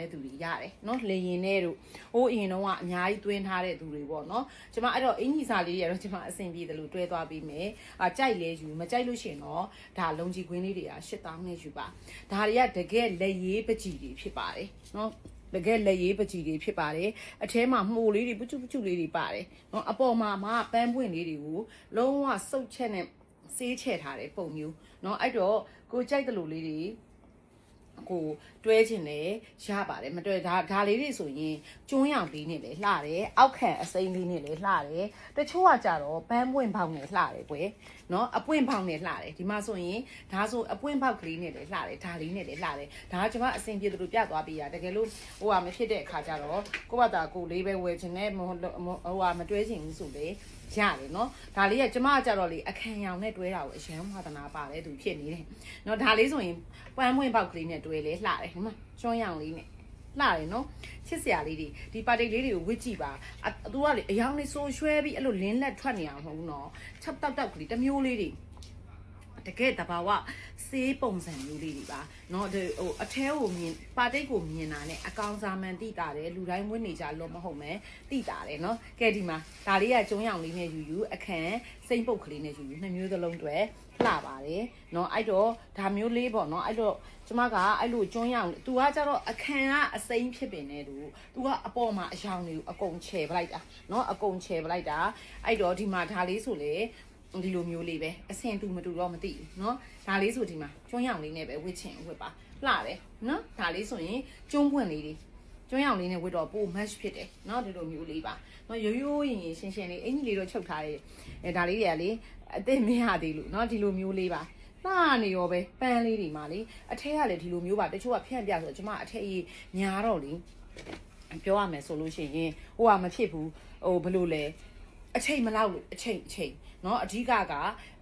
တဲ့သူတွေရတယ်เนาะလေရင်နဲ့တို့ဟိုးအရင်တော့ကအများကြီးတွင်းထားတဲ့သူတွေပေါ့เนาะကျမအဲ့တော့အင်ကြီးစာလေးတွေကတော့ကျမအဆင်ပြေတယ်လို့တွဲသွားပြီးမယ်အာကြိုက်လဲယူမကြိုက်လို့ရှရင်တော့ဒါလုံကြီးခွင်းလေးတွေက8000နဲ့ယူပါဒါတွေကတကယ်လက်ရေးပကြီးတွေဖြစ်ပါတယ်เนาะတကယ်လက်ရေးပကြီးတွေဖြစ်ပါတယ်အထဲမှာမှုလေးတွေပချွပချွလေးတွေပါတယ်เนาะအပေါ်မှာမှပန်းပွင့်လေးတွေကိုလုံးဝစုပ်ချက်နဲ့ဆေးချဲ့ထားတဲ့ပုံမျိုးเนาะအဲ့တော့ကိုကြိုက်တဲ့လူလေးတွေ ကိုတွဲခြင်းလည်းရပါတယ်မတွဲဒါဒါလေးတွေဆိုရင်ကျွန်းရောင်ပြီးနေလေလှတယ်အောက်ခံအစိမ်းလေးနဲ့လည်းလှတယ်တချို့ကကြတော့ပန်းပွင့်ပေါက်နဲ့လှတယ်ကွယ်နော်အပွင့်ပေါက်နဲ့လှတယ်ဒီမှာဆိုရင်ဒါဆိုအပွင့်ပေါက်ကလေးနဲ့လည်းလှတယ်ဒါလေးနဲ့လည်းလှတယ်ဒါကကျွန်မအဆင်ပြေသလိုပြသွားပေးရတကယ်လို့ဟိုကမဖြစ်တဲ့အခါကျတော့ကိုယ့်ဘာသာကိုယ်လေးပဲဝယ်ခြင်းနဲ့ဟိုဟိုကမတွဲခြင်းဘူးဆိုလေ ရတယ်နော်ဒါလေးကကျမကကြတော့လေအခမ်းရောင်နဲ့တွဲတာကိုအရန်ဝါသနာပါတဲ့သူဖြစ်နေတယ်နော်ဒါလေးဆိုရင်ပန်းပွင့်ပေါက်ကလေးနဲ့တွဲလဲလှတယ်ဒီမှာကျွန်းရောင်လေးနဲ့လှတယ်နော်ချစ်စရာလေးတွေဒီပါတိတ်လေးတွေကိုဝစ်ကြည့်ပါအသူကလေအယောင်လေးဆိုးရွှဲပြီးအဲ့လိုလင်းလက်ထွက်နေအောင်မဟုတ်ဘူးနော်ချက်တောက်တောက်ကလေးတစ်မျိုးလေးတွေ တကယ်တဘာဝစေးပုံစံမျိုးလေးတွေပါเนาะဒီဟိုအထဲကိုမြင်ပါတိတ်ကိုမြင်တာ ਨੇ အကောင်စာမှန်တိတာတယ်လူတိုင်းဝင်းနေကြလို့မဟုတ်မဲတိတာတယ်เนาะကဲဒီမှာဒါလေးကကျုံးရောင်လေးနဲ့ယူယူအခန်းစိမ့်ပုတ်ကလေးနဲ့ယူယူနှစ်မျိုးသလုံးတွေလှပါတယ်เนาะအဲ့တော့ဒါမျိုးလေးပေါ့เนาะအဲ့တော့ကျမကအဲ့လိုကျုံးရောင်သူကကြတော့အခန်းကအစိမ့်ဖြစ်ပင်နဲ့သူသူကအပေါ်မှာအယောင်တွေကိုအကုန်ချယ်ပလိုက်တာเนาะအကုန်ချယ်ပလိုက်တာအဲ့တော့ဒီမှာဒါလေးဆိုလေ ဒီလိုမျိုးလေးပဲအဆင်တူမတူတော့မသိဘူးเนาะဒါလေးဆိုဒီမှာကျွန်းရောင်လေးနဲ့ပဲဝစ်ချင်ဝစ်ပါလှတယ်เนาะဒါလေးဆိုရင်ကျွန်းပွင့်လေးတွေကျွန်းရောင်လေးနဲ့ဝစ်တော့ပို match ဖြစ်တယ်เนาะဒီလိုမျိုးလေးပါเนาะရိုးရိုးရင်ရင်ရှင်းရှင်းလေးအင်ကြီးလေးတော့ချုပ်ထားတယ်အဲဒါလေးတွေကလေအသိမရသေးလို့เนาะဒီလိုမျိုးလေးပါလှနေရောပဲပန်းလေးတွေမှာလေအထက်ကလည်းဒီလိုမျိုးပါတချို့ကဖြန့်ပြဆိုတော့ကျမအထက်ကြီးညာတော့လေပြောရမယ်ဆိုလို့ရှိရင်ဟိုကမဖြစ်ဘူးဟိုဘယ်လိုလဲ အချိန်မလောက်လို့အချိန်အချိန်เนาะအဓိကက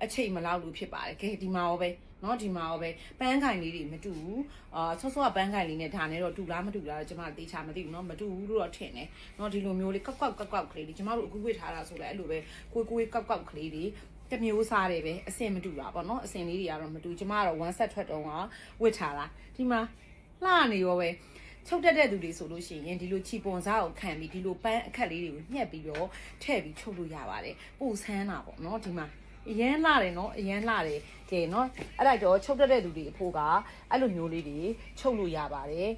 အချိန်မလောက်လို့ဖြစ်ပါတယ်ကဲဒီမှာရောပဲเนาะဒီမှာရောပဲပန်းခိုင်လေးတွေမတူဘူးအာဆော့ဆော့ကပန်းခိုင်လေးနဲ့ဒါနဲ့တော့တူလားမတူလားတော့ကျွန်မတေချာမသိဘူးเนาะမတူဘူးလို့တော့ထင်တယ်เนาะဒီလိုမျိုးလေးကောက်ကောက်ကောက်ကောက်ကလေးတွေကျွန်မတို့အခုဝစ်ထားတာဆိုလဲအဲ့လိုပဲကိုကိုကောက်ကောက်ကလေးတွေတမျိုးစားတယ်ပဲအစင်မတူတာပေါ့နော်အစင်လေးတွေကတော့မတူကျမကတော့ one set ထွက်တော့ကဝစ်ထားတာဒီမှာလှနေရောပဲ ချုပ်တက်တဲ့သူတွေဆိုလို့ရှိရင်ဒီလိုချီပွန်စားကိုခံပြီးဒီလိုပန်းအခက်လေးတွေကိုညှက်ပြီးတော့ထည့်ပြီးချုပ်လို့ရပါတယ်ပို့ဆန်းတာပေါ့နော်ဒီမှာအရန်လှတယ်နော်အရန်လှတယ်ကဲနော်အဲ့ဒါတော့ချုပ်တက်တဲ့သူတွေအဖို့ကအဲ့လိုမျိုးလေးတွေချုပ်လို့ရပါတယ်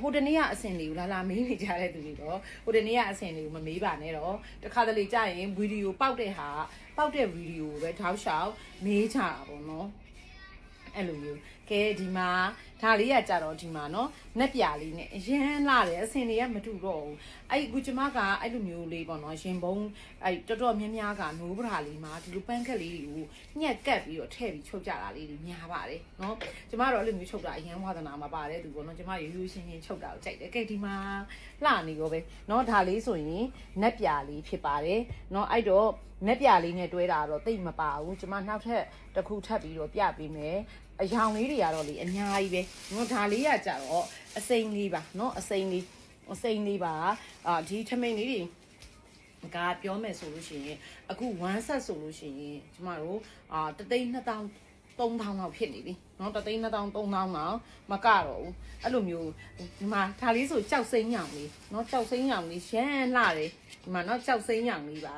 ဟိုတနေ့ကအဆင်လေးကိုလာလာမေးနေကြတဲ့သူတွေတော့ဟိုတနေ့ကအဆင်လေးကိုမမေးပါနဲ့တော့တခါတလေကြာရင်ဗီဒီယိုပေါက်တဲ့ဟာပေါက်တဲ့ဗီဒီယိုကိုပဲထောက်လျှောက်မေးကြတာပေါ့နော်အဲ့လိုမျိုး ကဲဒီမှာဒါလေးကကြတော့ဒီမှာနော်နက်ပြာလေးနဲ့ရမ်းလာတယ်အစင်တွေကမတူတော့ဘူးအဲ့အခုကျမကအဲ့လိုမျိုးလေးပေါ့နော်ရင်ဘုံအဲ့တော်တော်များများကနိုးပရာလေးမှာဒီလိုပန်းခက်လေးတွေကိုညက်ကပ်ပြီးတော့ထည့်ပြီးချုပ်ကြတာလေးတွေများပါတယ်နော်ကျမတော့အဲ့လိုမျိုးချုပ်တာအရန်ဝါသနာမှာပါတယ်သူပေါ့နော်ကျမရိုးရိုးရှင်းရှင်းချုပ်တာကိုကြိုက်တယ်ကဲဒီမှာလှနေရောပဲနော်ဒါလေးဆိုရင်နက်ပြာလေးဖြစ်ပါတယ်နော်အဲ့တော့နက်ပြာလေးနဲ့တွဲတာတော့တိတ်မပါဘူးကျမနောက်ထပ်တစ်ခုထပ်ပြီးတော့ပြပေးမယ် အယောင်လေးတွေကတော့လေအများကြီးပဲနော်ဒါလေးကကြတော့အစိမ်းလေးပါနော်အစိမ်းလေးအစိမ်းလေးပါအာဒီထမိန်လေးတွေကပြောမယ်ဆိုလို့ရှိရင်အခု1 set ဆိုလို့ရှိရင်ကျမတို့အာတသိန်း2000 3000လောက်ဖြစ်နေပြီเนาะတသိန်း2000 3000လောက်မကတော့ဘူးအဲ့လိုမျိုးဒီမှာဒါလေးဆိုကြောက်စိမ့်ညောင်လေးเนาะကြောက်စိမ့်ညောင်လေးရမ်းလှတယ်ဒီမှာเนาะကြောက်စိမ့်ညောင်လေးပါ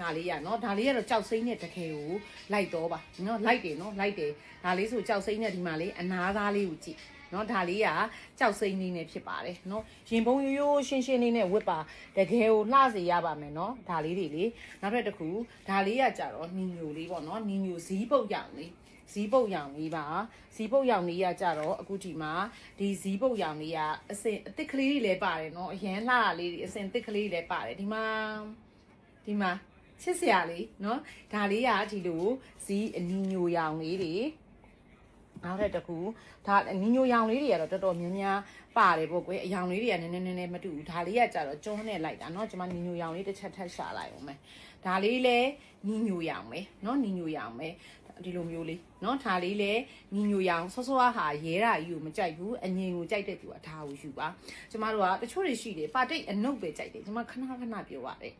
ဒါလေးရเนาะဒါလေးကတော့ကြောက်စိမ့်နဲ့တကယ်ကိုလိုက်တော့ပါเนาะလိုက်တယ်เนาะလိုက်တယ်ဒါလေးဆိုကြောက်စိမ့်နဲ့ဒီမှာလေးအနာသားလေးကိုကြည့်နော်ဒါလေးကကြောက်စိမ့်လေးနဲ့ဖြစ်ပါတယ်နော်ရင်ပုံရိုးရိုးရှင်းရှင်းလေးနဲ့ဝစ်ပါတကယ်ကိုလှစေရပါမယ်နော်ဒါလေးတွေလေနောက်ထပ်တစ်ခုဒါလေးကကြတော့နီညိုလေးပေါ့နော်နီညိုဇီးပုတ်ရောင်လေး ဇီးပုတ်ရောင်လေးပါဇီးပုတ်ရောင်လေးကကြတော့အခုဒီမှာဒီဇီးပုတ်ရောင်လေးကအစင်အသစ်ကလေးတွေလည်းပါတယ်နော်အရန်လှတာလေးတွေအစင်အသစ်ကလေးတွေလည်းပါတယ်ဒီမှာဒီမှာချစ်စရာလေးနော်ဒါလေးကဒီလိုဇီးအနီညိုရောင်လေးတွေနောက်တဲ့တစ်ခုဒါနီညိုရောင်လေးတွေကတော့တော်တော်များများ ပါတယ်ပေါ့ကွယ်အရောင်လေးတွေကနည်းနည်းနည်းနည်းမတူဘူးဒါလေးကကြတော့ကျွန်းနဲ့လိုက်တာเนาะကျွန်မနီညိုရောင်လေးတစ်ချက်ထပ်ရှာလိုက်အောင်မယ်ဒါလေးလည်းနီညိုရောင်ပဲเนาะနီညိုရောင်ပဲဒီလိုမျိုးလေးเนาะဒါလေးလည်းနီညိုရောင်ဆော့ဆော့ဟာရဲတာကြီးကိုမကြိုက်ဘူးအငင်ကိုကြိုက်တဲ့သူကဒါကိုယူပါကျမတို့ကတချို့တွေရှိတယ်ပါတိတ်အနုပ်ပဲကြိုက်တယ်ကျမခဏခဏပြောရတယ်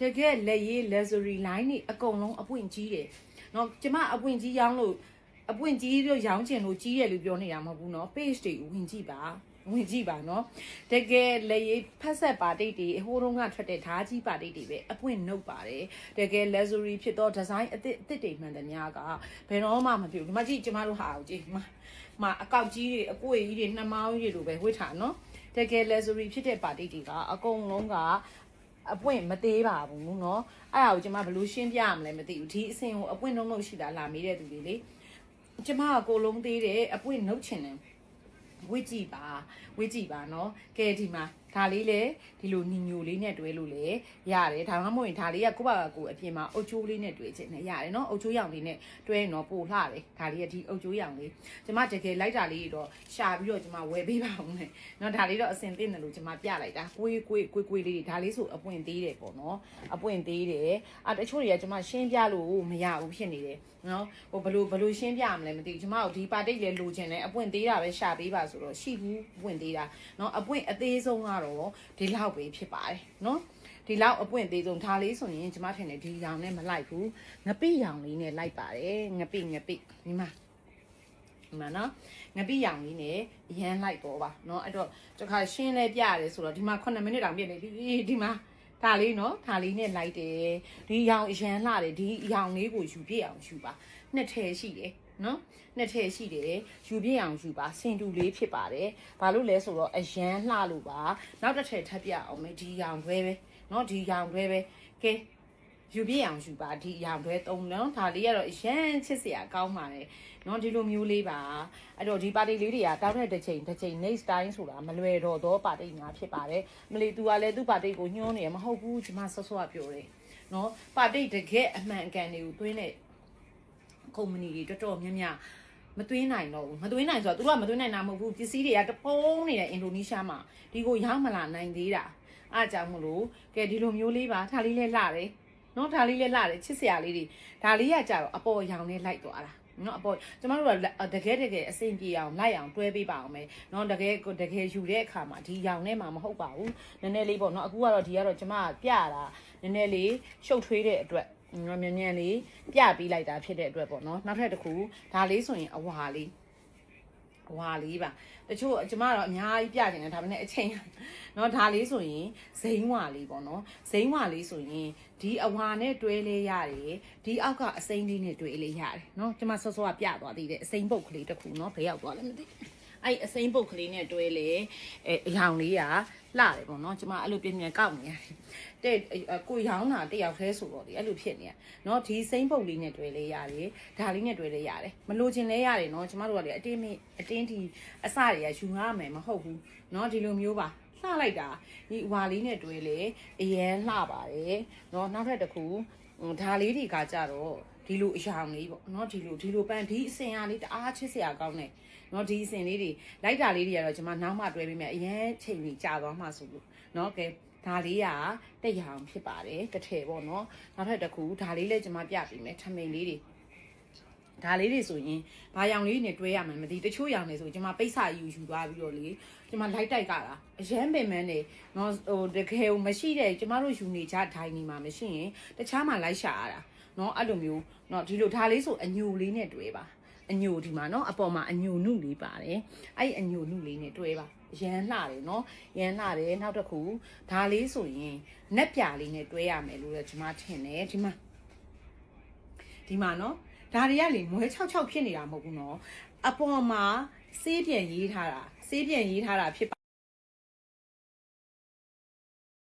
တကယ်လက်ရေး luxury line တွေအကုန်လုံးအပွင့်ကြီးတယ်เนาะကျမအပွင့်ကြီးရောင်းလို့ အပွင့်ကြီးတို့ရောင်းချင်လို့ကြီးတယ်လို့ပြောနေတာမဟုတ်ဘူးเนาะ page တွေဝင်ကြည့်ပါ ဝင်ကြည့်ပါနော်တကယ်လေရေးဖက်ဆက်ပါတိတ်တွေဟိုးတုန်းကထွက်တဲ့ဓာကြီးပါတိတ်တွေပဲအပွင့်နှုတ်ပါတယ်တကယ် luxury ဖြစ်တော့ design အသစ်အသစ်တွေမှန်တယ်များကဘယ်တော့မှမဖြစ်ဘူးဒီမှာကြည့်ကျမတို့ဟာအောင်ကြည့်ဒီမှာမအကောက်ကြီးတွေအကွေကြီးတွေနှမောင်းကြီးတွေလိုပဲဝစ်ထားနော်တကယ် luxury ဖြစ်တဲ့ပါတိတ်တွေကအကုန်လုံးကအပွင့်မသေးပါဘူးเนาะအဲ့ဒါကိုကျွန်မဘယ်လိုရှင်းပြရမလဲမသိဘူးဒီအစင်ကိုအပွင့်လုံးလုံးရှိတာလာမေးတဲ့သူတွေလေကျွန်မကကိုလုံးသေးတယ်အပွင့်နှုတ်ချင်တယ် ဝစ်ကြည့်ပါဝစ်ကြည့်ပါเนาะကဲဒီမှာဒါလေးလေဒီလိုညီညိုလေးနဲ့တွဲလို့လေရတယ်ဒါမှမဟုတ်ရင်ဒါလေးကကိုယ့်ဘာကကိုယ်အပြင်မှာအုတ်ချိုးလေးနဲ့တွဲချင်တယ်ရတယ်เนาะအုတ်ချိုးရောင်လေးနဲ့တွဲရင်တော့ပို့လှတယ်ဒါလေးကဒီအုတ်ချိုးရောင်လေးကျွန်မတကယ်လိုက်တာလေးတော့ရှာပြီးတော့ကျွန်မဝယ်ပေးပါဦးမယ်เนาะဒါလေးတော့အစင်သိတယ်လို့ကျွန်မပြလိုက်တာကိုယ်ကိုယ်ကိုယ်ကိုယ်လေးတွေဒါလေးဆိုအပွင့်သေးတယ်ပေါ့เนาะအပွင့်သေးတယ်အာတချို့တွေကကျွန်မရှင်းပြလို့မရဘူးဖြစ်နေတယ် နော်ဟိုဘလို့ဘလို့ရှင်းပြမလဲမသိဘူးကျမတို့ဒီပါတိတ်လေလိုချင်တယ်အပွင့်သေးတာပဲရှာပေးပါဆိုတော့ရှိဘူးပွင့်သေးတာနော်အပွင့်အသေးဆုံးကတော့ဒီလောက်ပဲဖြစ်ပါတယ်နော်ဒီလောက်အပွင့်သေးဆုံးဒါလေးဆိုရင်ကျမထင်တယ်ဒီရောင်နဲ့မလိုက်ဘူးငပိရောင်လေးနဲ့လိုက်ပါတယ်ငပိငပိဒီမှာဒီမှာနော်ငပိရောင်လေးနဲ့အရန်လိုက်တော့ပါနော်အဲ့တော့တခါရှင်းလဲပြရတယ်ဆိုတော့ဒီမှာ9မိနစ်တောင်ပြည့်နေပြီဒီမှာ ဒါလေးနော်ဒါလေးနဲ့လိုက်တယ်ဒီရောင်အရန်လှတယ်ဒီရောင်လေးကိုယူပြည့်အောင်ယူပါနှစ်ထည်ရှိတယ်နော်နှစ်ထည်ရှိတယ်ယူပြည့်အောင်ယူပါစင်တူလေးဖြစ်ပါတယ်ဘာလို့လဲဆိုတော့အရန်လှလို့ပါနောက်တစ်ထည်ထပ်ပြအောင်မယ်ဒီရောင်တွဲပဲနော်ဒီရောင်တွဲပဲကဲ ယူပြည့်အောင်ယူပါဒီရောင်တွဲသုံးနော်ဒါလေးကတော့အရန်ချစ်စရာကောင်းပါတယ်နော်ဒီလိုမျိုးလေးပါအဲ့တော့ဒီပါတီလေးတွေကတောင်းတဲ့တစ်ချိန်တစ်ချိန် next time ဆိုတာမလွယ်တော့တော့ပါတီများဖြစ်ပါတယ်မလီသူကလည်းသူ့ပါတီကိုညှိုးနေရမဟုတ်ဘူးဒီမှာဆော့ဆော့ကပြောတယ်နော်ပါတီတကယ်အမှန်အကန်တွေကိုသွင်းတဲ့ကုမ္ပဏီတွေတော်တော်များများမသွင်းနိုင်တော့ဘူးမသွင်းနိုင်ဆိုတော့သူတို့ကမသွင်းနိုင်တာမဟုတ်ဘူးပစ္စည်းတွေကတပုံးနေတဲ့အင်ဒိုနီးရှားမှာဒီကိုရောက်မလာနိုင်သေးတာအားကြောင့်မလို့ကဲဒီလိုမျိုးလေးပါဒါလေးလေးလှတယ် နော်ဒါလေးလေးလှတယ်ချစ်စရာလေးတွေဒါလေးကကြတော့အပေါ်ရောင်လေးလိုက်သွားတာနော်အပေါ်ကျမတို့ကတကယ်တကယ်အဆင်ပြေအောင်လိုက်အောင်တွဲပေးပါအောင်မယ်နော်တကယ်တကယ်ယူတဲ့အခါမှာဒီရောင်နဲ့မှမဟုတ်ပါဘူးနည်းနည်းလေးပေါ့နော်အခုကတော့ဒီကတော့ကျမပြတာနည်းနည်းလေးရှုပ်ထွေးတဲ့အတွက်နော်မြန်မြန်လေးပြပေးလိုက်တာဖြစ်တဲ့အတွက်ပေါ့နော်နောက်ထပ်တစ်ခုဒါလေးဆိုရင်အဝါလေးအ ဝါလေးပါတချို့ကျမတော့အများကြီးပြချင်တယ်ဒါပေမဲ့အချိန်เนาะဒါလေးဆိုရင်ဇိမ်းဝါလေးပေါ့နော်ဇိမ်းဝါလေးဆိုရင်ဒီအဝါနဲ့တွဲလေးရတယ်ဒီအောက်ကအစိမ်းလေးနဲ့တွဲလေးရတယ်เนาะကျမဆော့ဆော့ကပြသွားသေးတယ်အစိမ်းပုတ်ကလေးတစ်ခုเนาะဘယ်ရောက်သွားလဲမသိ အဲ့အစိမ်းပုတ်ကလေးနဲ့တွဲလေအဲအရောင်လေးကလှတယ်ပေါ့နော်ကျမအဲ့လိုပြင်ပြန်ကောက်နေရတယ်တဲ့ကိုရောင်းတာတယောက်တည်းဆိုတော့ဒီအဲ့လိုဖြစ်နေရနော်ဒီစိမ့်ပုတ်လေးနဲ့တွဲလေးရတယ်ဒါလေးနဲ့တွဲလေးရတယ်မလိုချင်လဲရတယ်နော်ကျမတို့ကလေအတင်းမအတင်းဒီအစတွေကယူရမယ်မဟုတ်ဘူးနော်ဒီလိုမျိုးပါလှလိုက်တာဒီဝါလေးနဲ့တွဲလေအရန်လှပါတယ်နော်နောက်ထပ်တစ်ခုဒါလေးတွေကကြတော့ဒီလိုအယောင်လေးပေါ့နော်ဒီလိုဒီလိုပန်းဒီအစင်အားလေးတအားချစ်စရာကောင်းတယ် နော်ဒီအစင်လေးတွေလိုက်တာလေးတွေကတော့ကျွန်မနောက်မှတွဲပေးမယ်အရင်ချိန်ကြီးကြာသွားမှဆိုလို့နော်ကဲဒါလေးကတက်ရအောင်ဖြစ်ပါတယ်တစ်ထည်ပေါ့နော်နောက်ထပ်တစ်ခုဒါလေးလည်းကျွန်မပြပေးမယ်ထမိန်လေးတွေဒါလေးတွေဆိုရင်ဘာရောင်လေးနဲ့တွဲရမှန်းမသိတချို့ရောင်တွေဆိုကျွန်မပိတ်စာယူယူသွားပြီးတော့လေကျွန်မလိုက်တိုက်ကတာအရန်ပင်မန်းနေနော်ဟိုတကယ်မရှိတဲ့ကျွန်မတို့ယူနေကြဒိုင်နေမှာမရှိရင်တခြားမှာလိုက်ရှာရတာနော်အဲ့လိုမျိုးနော်ဒီလိုဒါလေးဆိုအညိုလေးနဲ့တွဲပါ အညိုဒီမှာနော်အပေါ်မှာအညိုနုလေးပါတယ်အဲ့အညိုနုလေးနဲ့တွဲပါရန်လှတယ်နော်ရန်လှတယ်နောက်တစ်ခုဒါလေးဆိုရင်နက်ပြလေးနဲ့တွဲရမယ်လို့လည်းကျွန်မထင်တယ်ဒီမှာဒီမှာနော်ဒါတွေကလေမွဲ66ဖြစ်နေတာမဟုတ်ဘူးနော်အပေါ်မှာစေးပြန်ရေးထားတာစေးပြန်ရေးထားတာဖြစ်ပါ